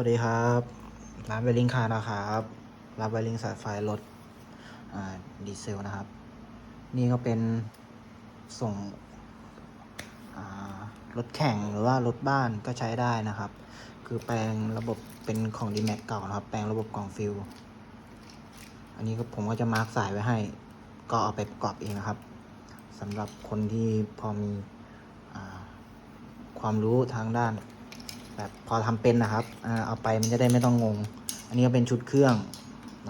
วัสดีครับร้านเวลลิงคาร์นะครับรับเวลลิงสายไฟรถดีเซลนะครับ นี่ก็เป็นส่งรถแข่งหรือว่ารถบ้านก็ใช้ได้นะครับ คือแปลงระบบเป็นของ d m a x เก่านะครับ แปลงระบบกล่องฟิลอันนี้ก็ผมก็จะมาร์กสายไว้ให้ ก็เอาไปประกอบเองนะครับสำหรับคนที่พอมีอความรู้ทางด้าน แบบพอทำเป็นนะครับเอาไปมันจะได้ไม่ต้องงง อันนี้ก็เป็นชุดเครื่อง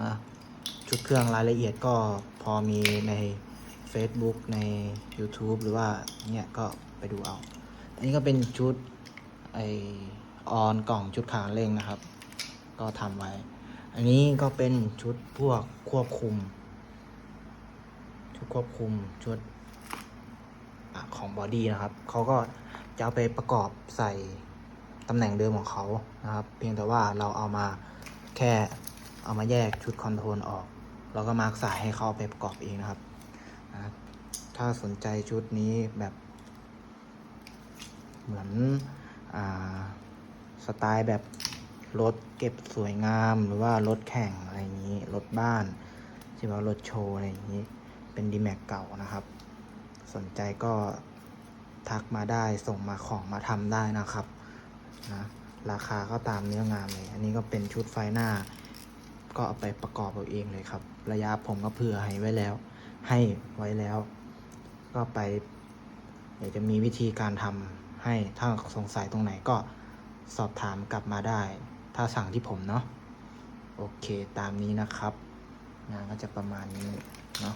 นะชุดเครื่องรายละเอียดก็พอมีใน Facebook ใน YouTube หรือว่าเนี่ยก็ไปดูเอา อันนี้ก็เป็นชุดไอออนกล่องชุดขาเร่งนะครับ ก็ทำไว้ อันนี้ก็เป็นชุดพวกควบคุม ชุดควบคุมชุดอของบอดี้นะครับ เขาก็จะเอาไปประกอบใส่ ตำแหน่งเดิมของเขานะครับ เพียงแต่ว่าเราเอามาแค่เอามาแยกชุดคอนโทรลออกเราก็มาร์กสายให้เขาเอาไปประกอบเองนะครับนะถ้าสนใจชุดนี้แบบเหมือนอสไตล์แบบรถเก็บสวยงามหรือว่ารถแข่งอะไรอย่างนี้ รถบ้านที่ว่ารถโชว์อะไรอย่างนี้ เป็นดีแม็กเก่านะครับ สนใจก็ทักมาได้ส่งมาของมาทำได้นะครับ นะราคาก็ตามเนื้องานเลย อันนี้ก็เป็นชุดไฟหน้า ก็เอาไปประกอบเอาเองเลยครับ ระยะผมก็เผื่อให้ไว้แล้ว ให้ไว้แล้ว ก็ไปเดี๋ยวจะมีวิธีการทำให้ถ้าสงสัยตรงไหนก็สอบถามกลับมาได้ ถ้าสั่งที่ผมเนาะโอเคตามนี้นะครับ งานก็จะประมาณนี้เนาะ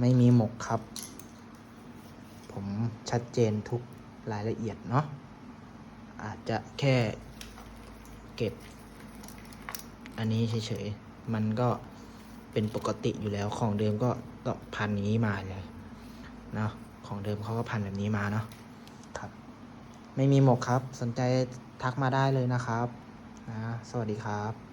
ไม่มีหมกครับ ผมชัดเจนทุกรายละเอียดเนาะ อาจจะแค่เก็บ อันนี้เฉยๆ มันก็เป็นปกติอยู่แล้วของเดิมก็ต้องพันนี้มาเลยเนาะของเดิมเขาก็พันแบบนี้มาเนาะครับ ไม่มีหมกครับ สนใจทักมาได้เลยนะครับนะสวัสดีครับ